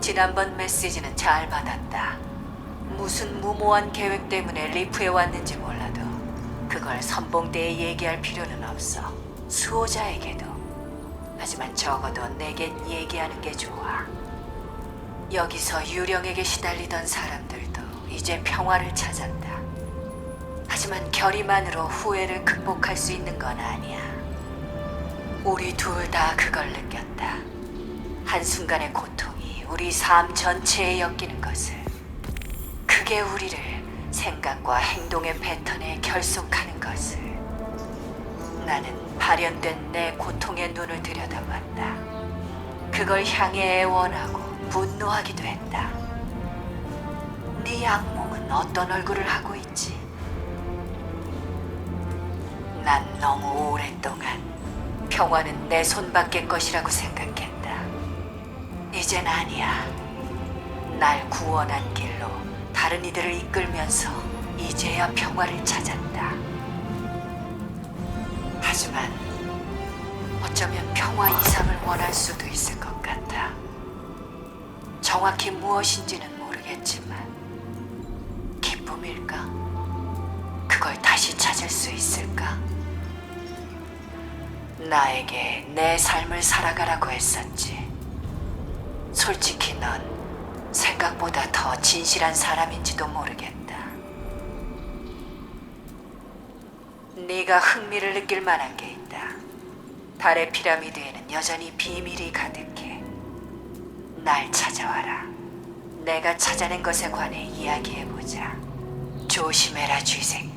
지난번 메시지는 잘 받았다. 무슨 무모한 계획 때문에 리프에 왔는지 몰라도 그걸 선봉대에 얘기할 필요는 없어. 수호자에게도. 하지만 적어도 내겐 얘기하는 게 좋아. 여기서 유령에게 시달리던 사람들도 이제 평화를 찾았다. 하지만 결의만으로 후회를 극복할 수 있는 건 아니야. 우리 둘 다 그걸 느꼈다. 한순간의 고통이 우리 삶 전체에 엮이는 것을. 그게 우리를 생각과 행동의 패턴에 결속하는 것을. 나는 발현된 내 고통의 눈을 들여다봤다. 그걸 향해 애원하고 분노하기도 했다. 네 악몽은 어떤 얼굴을 하고 있지? 난 너무 오랫동안 평화는 내 손밖의 것이라고 생각했다. 이젠 아니야. 날 구원한 길로 다른 이들을 이끌면서 이제야 평화를 찾았다. 하지만 어쩌면 평화 이상을 원할 수도 있을 것 같아. 정확히 무엇인지는 모르겠지만 기쁨일까? 그걸 다시 찾을 수 있을까? 나에게 내 삶을 살아가라고 했었지. 솔직히 넌 생각보다 더 진실한 사람인지도 모르겠다. 네가 흥미를 느낄 만한 게 있다. 달의 피라미드에는 여전히 비밀이 가득해. 날 찾아와라. 내가 찾아낸 것에 관해 이야기해보자. 조심해라, 쥐새끼.